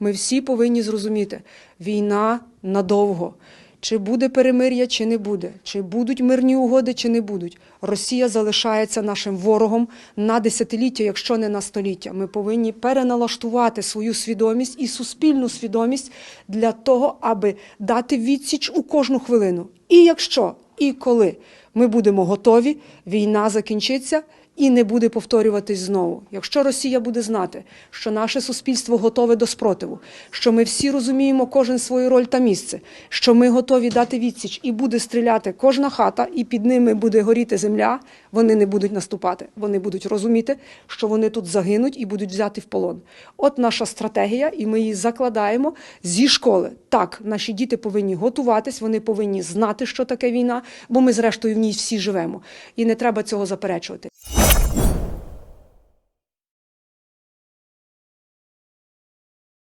Ми всі повинні зрозуміти, війна надовго. Чи буде перемир'я, чи не буде, чи будуть мирні угоди, чи не будуть. Росія залишається нашим ворогом на десятиліття, якщо не на століття. Ми повинні переналаштувати свою свідомість і суспільну свідомість для того, аби дати відсіч у кожну хвилину. І якщо і коли ми будемо готові, війна закінчиться і не буде повторюватись знову. Якщо Росія буде знати, що наше суспільство готове до спротиву, що ми всі розуміємо кожен свою роль та місце, що ми готові дати відсіч і буде стріляти кожна хата, і під ними буде горіти земля, вони не будуть наступати. Вони будуть розуміти, що вони тут загинуть і будуть взяти в полон. От наша стратегія, і ми її закладаємо зі школи. Так, наші діти повинні готуватись, вони повинні знати, що таке війна, бо ми, зрештою, в ній всі живемо, і не треба цього заперечувати.